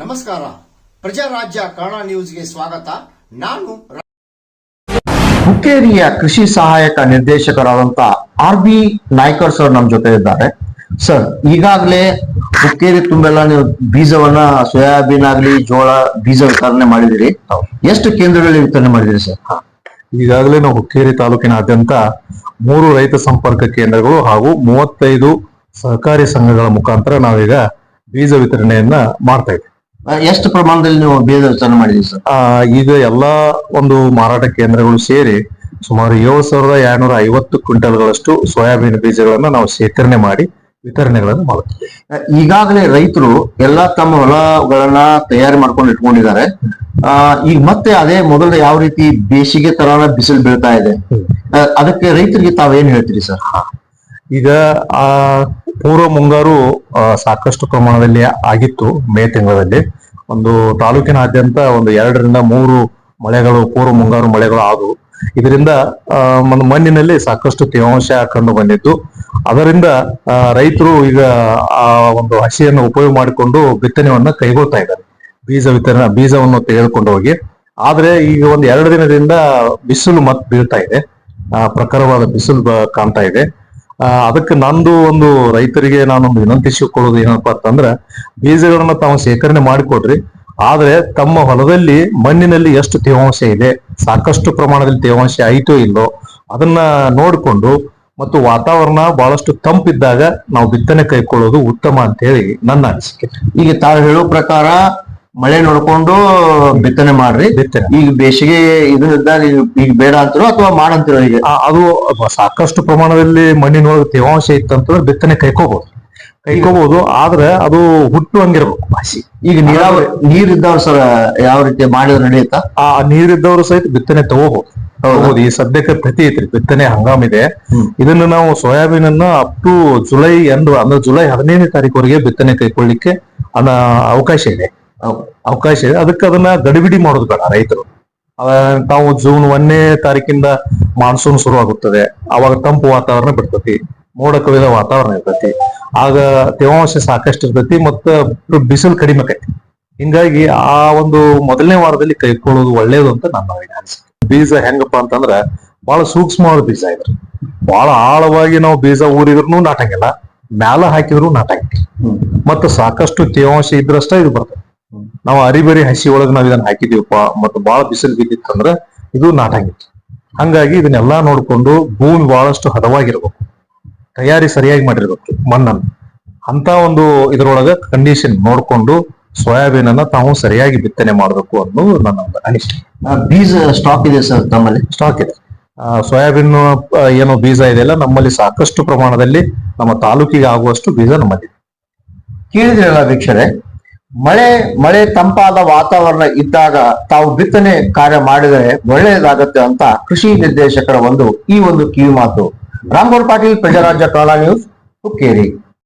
ನಮಸ್ಕಾರ. ಪ್ರಜಾರಾಜ್ಯ ಕನ್ನಡ ನ್ಯೂಸ್ಗೆ ಸ್ವಾಗತ. ನಾನು ಹುಕ್ಕೇರಿಯ ಕೃಷಿ ಸಹಾಯಕ ನಿರ್ದೇಶಕರಾದಂತ ಆರ್ ಬಿ ನಾಯ್ಕರ್ ಸರ್ ನಮ್ ಜೊತೆ ಇದ್ದಾರೆ ಸರ್ ಈಗಾಗಲೇ ಹುಕ್ಕೇರಿ ತುಂಬೆಲ್ಲ ನೀವು ಬೀಜವನ್ನ ಸೋಯಾಬೀನ್ ಆಗ್ಲಿ ಜೋಳ ಬೀಜ ವಿತರಣೆ ಮಾಡಿದಿರಿ. ಎಷ್ಟು ಕೇಂದ್ರಗಳಲ್ಲಿ ವಿತರಣೆ ಮಾಡಿದಿರಿ ಸರ್? ಈಗಾಗಲೇ ನಾವು ಹುಕ್ಕೇರಿ ತಾಲೂಕಿನಾದ್ಯಂತ ಮೂರು ರೈತ ಸಂಪರ್ಕ ಕೇಂದ್ರಗಳು ಹಾಗೂ ಮೂವತ್ತೈದು ಸಹಕಾರಿ ಸಂಘಗಳ ಮುಖಾಂತರ ನಾವೀಗ ಬೀಜ ವಿತರಣೆಯನ್ನ ಮಾಡ್ತಾ ಇದ್ದೀವಿ ಎಷ್ಟು ಪ್ರಮಾಣದಲ್ಲಿ ನೀವು ಬೀಜ ವಿತರಣೆ ಮಾಡಿದ್ವಿ ಸರ್? ಆ, ಈಗ ಎಲ್ಲಾ ಒಂದು ಮಾರಾಟ ಕೇಂದ್ರಗಳು ಸೇರಿ ಸುಮಾರು ಏಳು ಸಾವಿರದ ಎರಡ್ನೂರ ಐವತ್ತು ಕ್ವಿಂಟಲ್ಗಳಷ್ಟು ಸೋಯಾಬೀನ್ ಬೀಜಗಳನ್ನ ನಾವು ಶೇಖರಣೆ ಮಾಡಿ ವಿತರಣೆಗಳನ್ನು ಮಾಡುತ್ತೇವೆ. ಈಗಾಗಲೇ ರೈತರು ಎಲ್ಲಾ ತಮ್ಮ ಹೊಲಗಳನ್ನ ತಯಾರಿ ಮಾಡ್ಕೊಂಡು ಇಟ್ಕೊಂಡಿದ್ದಾರೆ. ಆ ಈಗ ಮತ್ತೆ ಅದೇ ಮೊದಲು ಯಾವ ರೀತಿ ಬೇಸಿಗೆ ತರಾನ ಬಿಸಿಲು ಬೀಳ್ತಾ ಇದೆ? ಅದಕ್ಕೆ ರೈತರಿಗೆ ತಾವೇನ್ ಹೇಳ್ತೀರಿ ಸರ್? ಈಗ ಆ ಪೂರ್ವ ಮುಂಗಾರು ಆ, ಸಾಕಷ್ಟು ಪ್ರಮಾಣದಲ್ಲಿ ಆಗಿತ್ತು ಮೇ ತಿಂಗಳಲ್ಲಿ. ಒಂದು ತಾಲೂಕಿನಾದ್ಯಂತ ಒಂದು ಎರಡರಿಂದ ಮೂರು ಮಳೆಗಳು ಪೂರ್ವ ಮುಂಗಾರು ಮಳೆಗಳು ಆದವು. ಇದರಿಂದ ಒಂದು ಮಣ್ಣಿನಲ್ಲಿ ಸಾಕಷ್ಟು ತೇವಾಂಶ ಕಂಡು ಬಂದಿತ್ತು. ಅದರಿಂದ ರೈತರು ಈಗ ಆ ಒಂದು ಹಸಿಯನ್ನು ಉಪಯೋಗ ಮಾಡಿಕೊಂಡು ಬಿತ್ತನೆಯನ್ನ ಕೈಗೊಳ್ತಾ ಇದ್ದಾರೆ. ಬೀಜ ವಿತರಣೆ ಬೀಜವನ್ನು ತೆಗೆದುಕೊಂಡು ಹೋಗಿ. ಆದ್ರೆ ಈಗ ಒಂದು ಎರಡು ದಿನದಿಂದ ಬಿಸಿಲು ಮತ್ ಬೀಳ್ತಾ ಇದೆ. ಆ, ಪ್ರಖರವಾದ ಬಿಸಿಲು ಕಾಣ್ತಾ ಇದೆ. ಅದಕ್ಕೆ ನಂದು ಒಂದು ರೈತರಿಗೆ ನಾನೊಂದು ವಿನಂತಿಸಿಕೊಳ್ಳೋದು ಏನಪ್ಪಾ ಅಂತಂದ್ರ ಬೀಜಗಳನ್ನ ತಾವು ಶೇಖರಣೆ ಮಾಡಿಕೊಡ್ರಿ. ಆದ್ರೆ ತಮ್ಮ ಹೊಲದಲ್ಲಿ ಮಣ್ಣಿನಲ್ಲಿ ಎಷ್ಟು ತೇವಾಂಶ ಇದೆ ಸಾಕಷ್ಟು ಪ್ರಮಾಣದಲ್ಲಿ ತೇವಾಂಶ ಐತೋ ಇಲ್ಲೋ ಅದನ್ನ ನೋಡಿಕೊಂಡು ಮತ್ತು ವಾತಾವರಣ ಬಹಳಷ್ಟು ತಂಪಿದ್ದಾಗ ನಾವು ಬಿತ್ತನೆ ಕೈಕೊಳ್ಳೋದು ಉತ್ತಮ ಅಂತ ಹೇಳಿ ನನ್ನ ಅನಿಸಿಕೆ. ಈಗ ತಾವು ಹೇಳೋ ಪ್ರಕಾರ ಮಳೆ ನೋಡ್ಕೊಂಡು ಬಿತ್ತನೆ ಮಾಡ್ರಿ. ಬಿತ್ತನೆ. ಈಗ ಬೇಸಿಗೆ ಇದನ್ನ ನೀವು ಈಗ ಬೇಡ ಅಂತಿರೋ ಅಥವಾ ಮಾಡಂತಿರೋ ಈಗ? ಅದು ಸಾಕಷ್ಟು ಪ್ರಮಾಣದಲ್ಲಿ ಮಣ್ಣಿನೊಳಗೆ ತೇವಾಂಶ ಇತ್ತಂತಂದ್ರೆ ಬಿತ್ತನೆ ಕೈಕೋಬಹುದು ಕೈಕೋಬಹುದು ಆದ್ರೆ ಅದು ಹುಟ್ಟು ಹಂಗಿರ್ಬೇಕು. ಹಸಿ. ಈಗ ನೀರಾವರಿ ನೀರ್ ಇದ್ದವ್ರು ಸರ್ ಯಾವ ರೀತಿ ಮಾಡಿದ್ರೆ ನಡೆಯುತ್ತಾ? ಆ ನೀರಿದ್ದವರು ಸಹಿತ ಬಿತ್ತನೆ ತಗೋಬಹುದು ಹೌದು? ಈ ಸದ್ಯಕ್ಕೆ ಪ್ರತಿ ಐತ್ರಿ ಬಿತ್ತನೆ ಹಂಗಾಮ್ ಇದೆ. ಇದನ್ನ ನಾವು ಸೋಯಾಬೀನ್ ಅನ್ನ ಅಪ್ ಟು ಜುಲೈ ಎಂಡ್ ಅಂದ್ರೆ ಜುಲೈ ಹದಿನೈದನೇ ತಾರೀಕುವರೆಗೆ ಬಿತ್ತನೆ ಕೈಕೊಳ್ಳಿಕ್ಕೆ ಅನ್ನ ಅವಕಾಶ ಇದೆ. ಅವಕಾಶ ಇದೆ. ಅದಕ್ಕೆ ಅದನ್ನ ಗಡಿಬಿಡಿ ಮಾಡೋದು ಬೇಡ ರೈತರು. ತಾವು ಜೂನ್ ಒಂದನೇ ತಾರೀಕಿಂದ ಮಾನ್ಸೂನ್ ಶುರು ಆಗುತ್ತದೆ ಅವಾಗ ತಂಪು ವಾತಾವರಣ ಬಿಡ್ತತಿ. ಮೋಡ ಕವಿದ ವಾತಾವರಣ ಇರ್ತೈತಿ. ಆಗ ತೇವಾಂಶ ಸಾಕಷ್ಟು ಇರ್ತೈತಿ ಮತ್ತ ಬಿಸಿಲು ಕಡಿಮೆ ಆಕೈತಿ. ಹಿಂಗಾಗಿ ಆ ಒಂದು ಮೊದಲನೇ ವಾರದಲ್ಲಿ ಕೈಕೊಳ್ಳೋದು ಒಳ್ಳೇದು ಅಂತ ನನ್ನ ಅನಿಸಿಕೆ. ಬೀಜ ಹೆಂಗಪ್ಪ ಅಂತಂದ್ರ ಬಹಳ ಸೂಕ್ಷ್ಮವಾದ ಬೀಜ ಇದ್ರಿ ಬಹಳ ಆಳವಾಗಿ ನಾವು ಬೀಜ ಊರಿದ್ರು ನಾಟಂಗಿಲ್ಲ. ಮ್ಯಾಲ ಹಾಕಿದ್ರು ನಾಟಂಗಿಲ್ಲ. ಮತ್ತು ಸಾಕಷ್ಟು ತೇವಾಂಶ ಇದ್ರಷ್ಟ ಇದು ಬರ್ತದೆ. ನಾವು ಅರಿಬರಿ ಹಸಿ ಒಳಗೆ ನಾವು ಇದನ್ನ ಹಾಕಿದೀವಪ್ಪ ಮತ್ತು ಬಹಳ ಬಿಸಿಲು ಬಿದ್ದಿತ್ತಂದ್ರ ಇದು ನಾಟಾಗಿತ್ತು ಹಂಗಾಗಿ ಇದನ್ನೆಲ್ಲಾ ನೋಡ್ಕೊಂಡು ಭೂಮಿ ಬಹಳಷ್ಟು ಹದವಾಗಿರ್ಬೇಕು. ತಯಾರಿ ಸರಿಯಾಗಿ ಮಾಡಿರ್ಬೇಕು ಮಣ್ಣನ್ನು. ಅಂತ ಒಂದು ಇದರೊಳಗ ಕಂಡೀಷನ್ ನೋಡ್ಕೊಂಡು ಸೋಯಾಬೀನ್ ಅನ್ನ ತಾವು ಸರಿಯಾಗಿ ಬಿತ್ತನೆ ಮಾಡಬೇಕು ಅನ್ನೋದು ನನ್ನ ಒಂದು ಅನಿಸಿಕೆ. ಬೀಜ ಸ್ಟಾಕ್ ಇದೆ ಸರ್ ನಮ್ಮಲ್ಲಿ ಸ್ಟಾಕ್ ಇದೆ. ಸೋಯಾಬೀನ್ ಏನು ಬೀಜ ಇದೆಯಲ್ಲ ನಮ್ಮಲ್ಲಿ ಸಾಕಷ್ಟು ಪ್ರಮಾಣದಲ್ಲಿ ನಮ್ಮ ತಾಲೂಕಿಗೆ ಆಗುವಷ್ಟು ಬೀಜ ನಮ್ಮಲ್ಲಿ ಕೇಳಿದ್ರಲ್ಲ ವೀಕ್ಷರೆ ಮಳೆ ಮಳೆ ತಂಪಾದ ವಾತಾವರಣ ಇದ್ದಾಗ ತಾವು ಬಿತ್ತನೆ ಕಾರ್ಯ ಮಾಡಿದರೆ ಒಳ್ಳೆಯದಾಗತ್ತೆ ಅಂತ ಕೃಷಿ ನಿರ್ದೇಶಕರ ಒಂದು ಈ ಒಂದು ಕಿವಿ ಮಾತು ರಾಮ್ಗೌಡ್ ಪಾಟೀಲ್, ಪ್ರಜಾರಾಜ್ಯ ಕನ್ನಡ ನ್ಯೂಸ್, ಹುಕ್ಕೇರಿ.